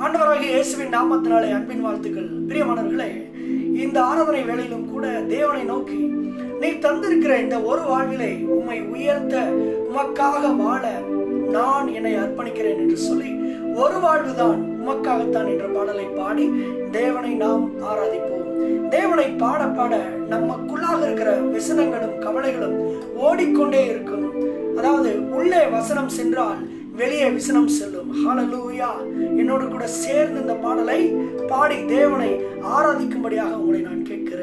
ஆண்டவராகிய இயேசுவின் நாமத்தினாலே அன்பின் வாழ்த்துக்கள். பிரியமானவர்களே இந்த ஆராதனை வேளையிலும் கூட தேவனை நோக்கி நீ தந்திருக்கிற இந்த ஒரு வாழ்விலே உம்மை உயர்த்த உமக்காக வாழ நான் என்னை அர்ப்பணிக்கிறேன் என்று சொல்லி ஒரு வாழ்வுதான் உமக்காகத்தான் என்ற பாடலை பாடி தேவனை நாம் ஆராதிப்போம். தேவனை பாட பாட நமக்குள்ளாக இருக்கிற விசனங்களும் கவலைகளும் ஓடிக்கொண்டே இருக்கும். அதாவது உள்ளே வசனம் சென்றால் வெளியே விசனம் செல்லும். ஹalleluya என்னோடு கூட சேர்ந்து இந்த பாடலை பாடி தேவனை ஆராதிக்கும்படியாக உங்களை நான் கேட்கிறேன்.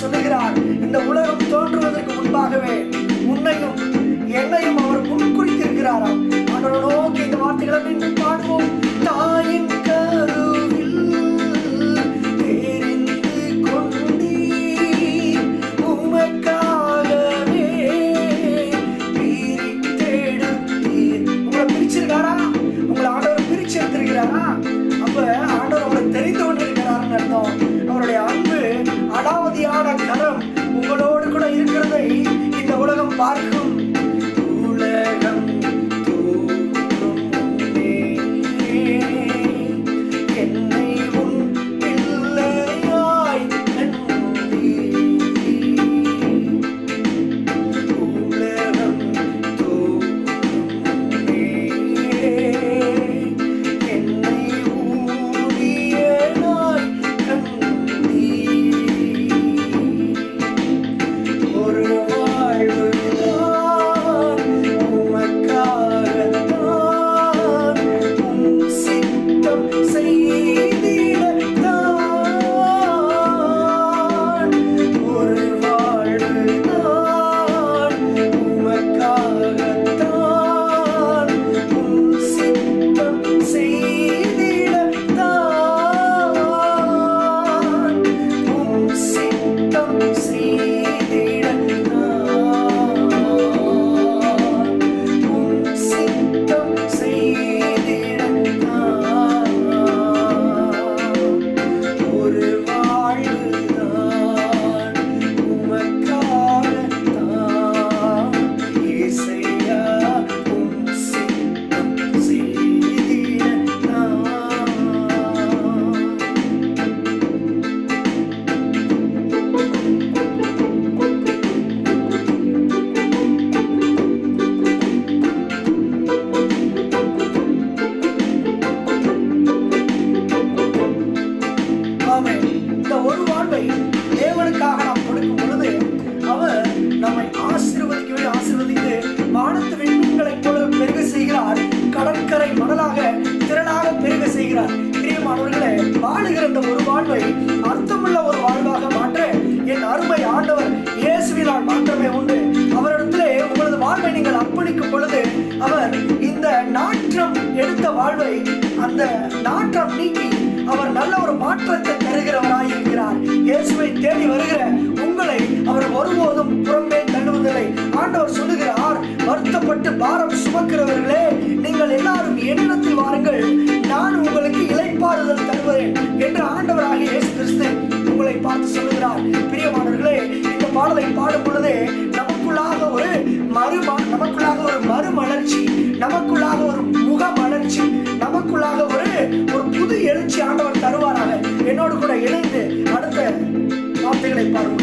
சொல்லுகிறார் இந்த உலகம் தோன்றுவதற்கு முன்பாகவே உன்னையும் என்னையும் அவர் முன்குறித்திருக்கிறாராம் அவரை நோக்கி இந்த வார்த்தைகளை மீண்டும் பாடுவோம். தாயின் கொடுத்த வாழ்வை அந்த நாட்டம் நீக்கி அவர் நல்ல ஒரு மாற்றத்தை தருகிறவராய் இருக்கிறார் இயேசுவை தேடி வருகிற உங்களை அவர் ஒருபோதும் புறம்பே தள்ளுவதில்லை. ஆண்டவர் சொல்லுகிறார் வருத்தப்பட்டு பாரம் சுமக்கிறவர்களே நீங்கள் எல்லாரும் என்னிடத்தில் வாருங்கள். நான் உங்களுக்கு இலைப்பாறுதல் தருவேன் என்று ஆண்டவராக இயேசு கிறிஸ்து உங்களை பார்த்து சொல்லுகிறார். பிரியமானவர்களே இந்த பாடலை பாடும் பொழுதே என்னோடு கூட இணைந்து அடுத்த வார்த்தைகளை பாருங்கள்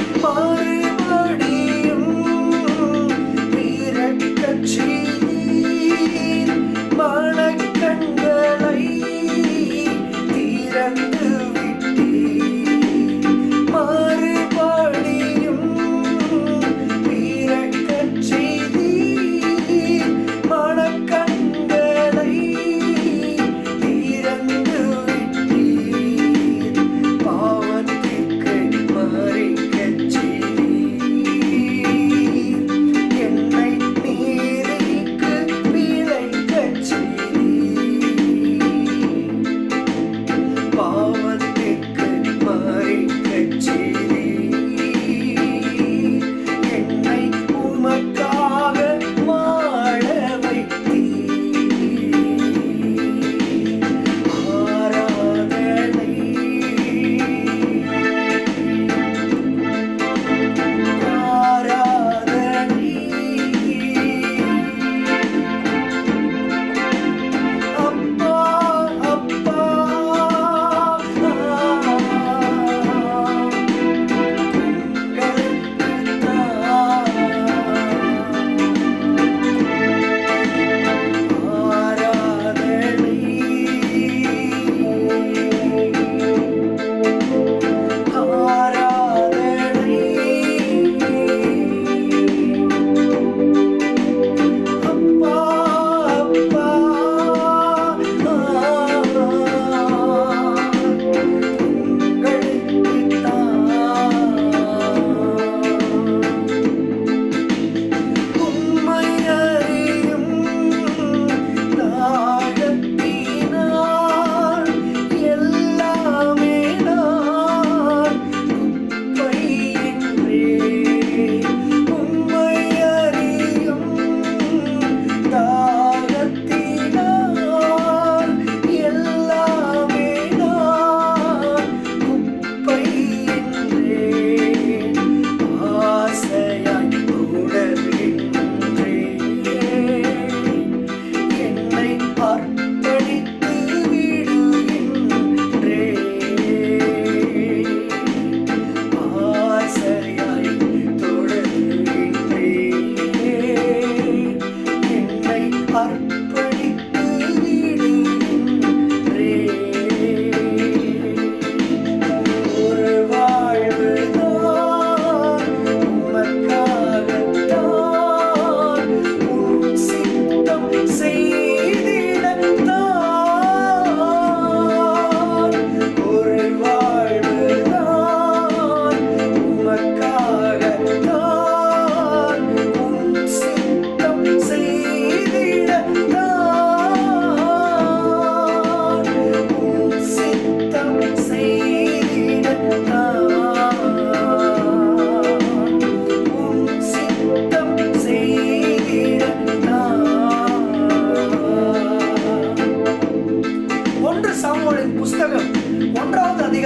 என்னை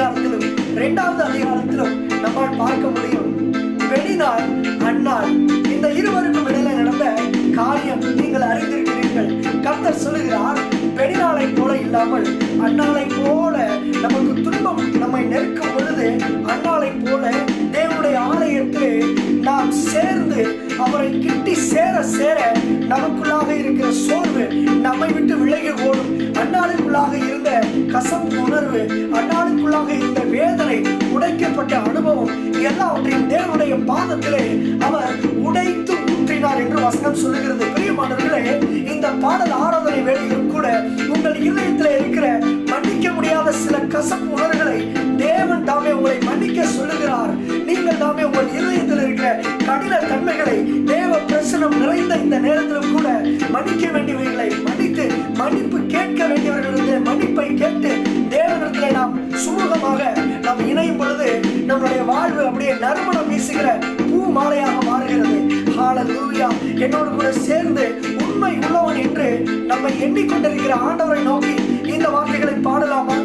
அதிகாரத்திலும் இரண்டாவது அதிகாரத்திலும் நம்மால் பார்க்க முடியும். வெளிநாள் அந்நாள் இந்த இருவருக்கும் இடையில நடந்த காரியம் நீங்கள் அறிந்திருக்கிறீர்கள். கர்த்தர் சொல்லுகிறார் வெளிநாளை போல இல்லாமல் அந்நாளை போல நமக்கு துன்பம் நம்மை நெருக்கும் பொழுது அந்நாளை போல தேவனுடைய ஆலயத்தில் நாம் சேர்ந்து அவரை கிட்டி சேர சேர நமக்குள்ளாக இருக்கிற சோர்வு நம்மை விட்டு விலகி ஓடும். அண்ணாளுக்குள்ளாக இருந்த கசம் உணர்வு அந்நாளுக்குள்ளாக இருந்த வேதனை உடைக்கப்பட்ட அனுபவம் எல்லாவற்றையும் தேவனுடைய பாதத்திலே அவர் உடைத்து ஊற்றினார் என்று வசனம் சொல்லுகிறது. பிரியமானவர்களே இந்த பாடல் ஆராதனை வேளையிலும் கூட உங்கள் இதயத்தில் இருக்கிற மன்னிக்க முடியாத சில கசப்பு உணர்வுகளை தேவன் தாமே உங்களை மன்னிக்க சொல்லுகிறார். நீங்கள் தாமே உங்கள் இதயத்தில் இருக்கிற கடின தன்மைகளை வசனம் நிறைந்த இந்த நேரத்திலும் கூட மன்னிக்க வேண்டியவர்களை மன்னித்து மன்னிப்பு கேட்க வேண்டியவர்களிடத்தில் மன்னிப்பை கேட்டு தேவனிடத்தில் நாம் சுமூகமாக நாம் இணையும் பொழுது நம்முடைய வாழ்வு அப்படியே நறுமணம் வீசுகிற பூ மாலையாக மாறுகிறது. ஹalleluya என்னோடு கூட சேர்ந்து உண்மை உள்ளவன் என்று நம்மை எண்ணிக்கொண்டிருக்கிற ஆண்டவரை நோக்கி இந்த வார்த்தைகளை பாடலாமா?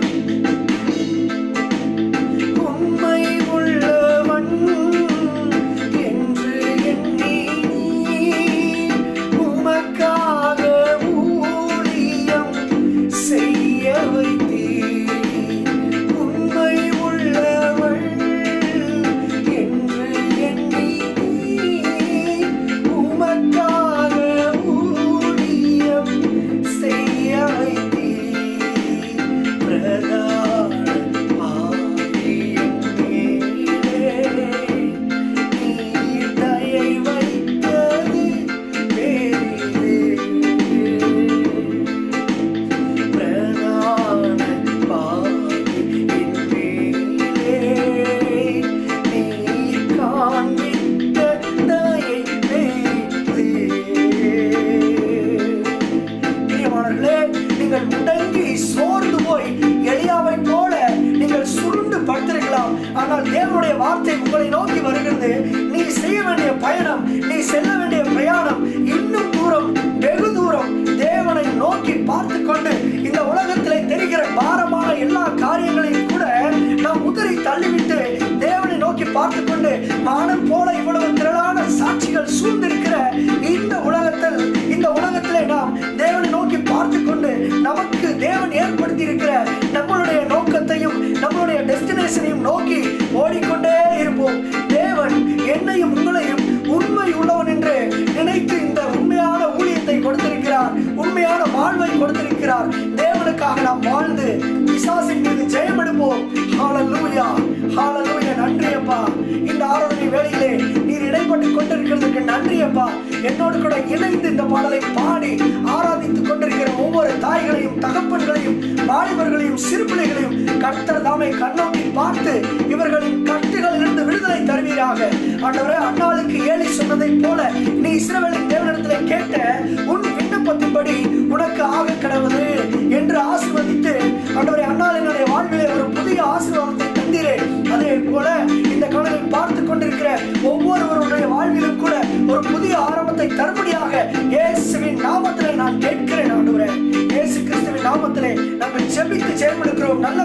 பயணம் நீ செல்ல வேண்டிய பிரயாணம் இன்னும் தூரம் வெகு தூரம். தேவனை நோக்கி பார்த்து கொண்டு இந்த உலகத்திலே தெரிகிற பாரமான எல்லா காரியங்களையும் கூட நாம் உதிரி தள்ளிவிட்டு தேவனை நோக்கி பார்த்து கொண்டு மானம் போல இவ்வளவு திரளான சாட்சிகள் சூழ்ந்திருக்கிற இந்த உலகத்தில் இந்த உலகத்திலே நாம் தேவனை நோக்கி பார்த்து கொண்டு நமக்கு தேவன் ஏற்படுத்தி இருக்கிற நம்மளுடைய நோக்கத்தையும் நம்மளுடைய டெஸ்டினேஷனையும் நோக்கி ஓடிக்கொண்டே இருக்கிறார் தேவனுக்காக நாம் வாழ்ந்து பிசாசின் மீது ஜெயமெடுப்போம் ஹாலலூயா ஹாலலூயா ஹalleluya நன்றி அப்பா இந்த ஆராதனை வேளையிலே நீர் இடைப்பட்டு கொண்டிருக்கிறதுக்கு நன்றி அப்பா என்னோடு கூட இணைந்து இந்த பாடலை பாடி ஆராதித்துக் கொண்டிருக்கிற ஒவ்வொரு தாய்களையும் தகப்பன்களையும் வாலிபர்களையும் சிறுபிள்ளைகளையும் கர்த்தர் தாமே கண்ணோக்கி பார்த்து இவர்களின் கட்டுகளிலிருந்து விடுதலை தருவீராக. ஆண்டவரே அண்ணாளுக்கு ஏழை சொன்னதைப் போல நீ இஸ்ரவேலின் தேவனிடத்தில் கேட்ட உன் விருப்பத்தின்படி உனக்கு ஆக கிடவது என்று ஆசீர்வதித்து ஆண்டவரே அண்ணாளினுடைய வாழ்விலே ஒரு புதிய ஆசீர்வாதத்தை தந்தீரே அதே போல இந்த கடலில் பார்த்து கொண்டிருக்கிற ஒவ்வொருவருடைய வாழ்விலும் கூட ஒரு புதிய ஆரம்பத்தை தரும்படியாக இயேசுவின் நாமத்திலே நான் கேட்கிறேன் ஆண்டவரே. இயேசு கிறிஸ்துவின் நாமத்திலே நாங்கள் ஜெபித்து செயல்படுகிறோம் நல்ல